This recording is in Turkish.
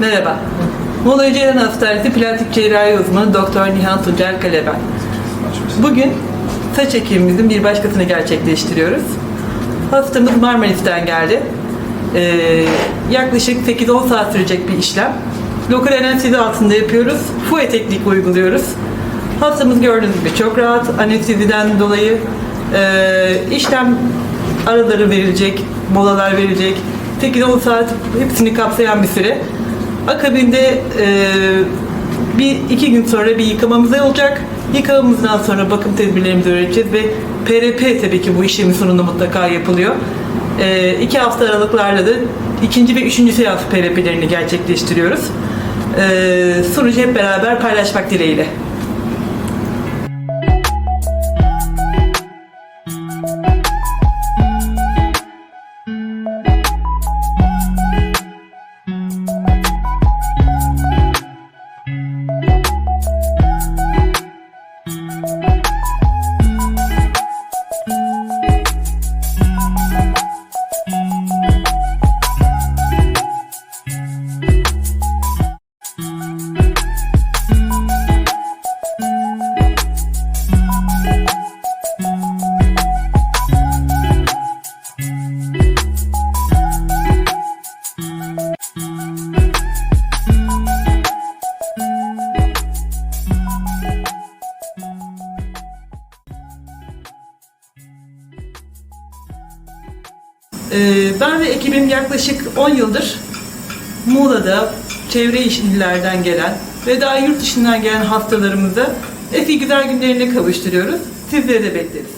Merhaba. Muğla Ceyhan Hastanesi plastik cerrahi uzmanı Doktor Nihan Tuncel Kale ben. Bugün saç ekimimizin bir başkasını gerçekleştiriyoruz. Hastamız Marmaris'ten geldi. Ee, yaklaşık 8-10 saat sürecek bir işlem. Lokal anestezi altında yapıyoruz. FUE teknik uyguluyoruz. Hastamız gördüğünüz gibi çok rahat. Anesteziden dolayı e, işlem araları verilecek, molalar verilecek. 8-10 saat hepsini kapsayan bir süre. Akabinde e, bir iki gün sonra bir yıkamamız olacak. Yıkamamızdan sonra bakım tedbirlerimizi öğreteceğiz ve PRP tabii ki bu işlemin sonunda mutlaka yapılıyor. E, iki hafta aralıklarla da ikinci ve üçüncü seans PRP'lerini gerçekleştiriyoruz. E, sonucu hep beraber paylaşmak dileğiyle. Ben ve ekibim yaklaşık 10 yıldır Muğla'da çevre illerden gelen ve daha yurt dışından gelen hastalarımıza eski güzel günlerine kavuşturuyoruz. Sizleri de bekleriz.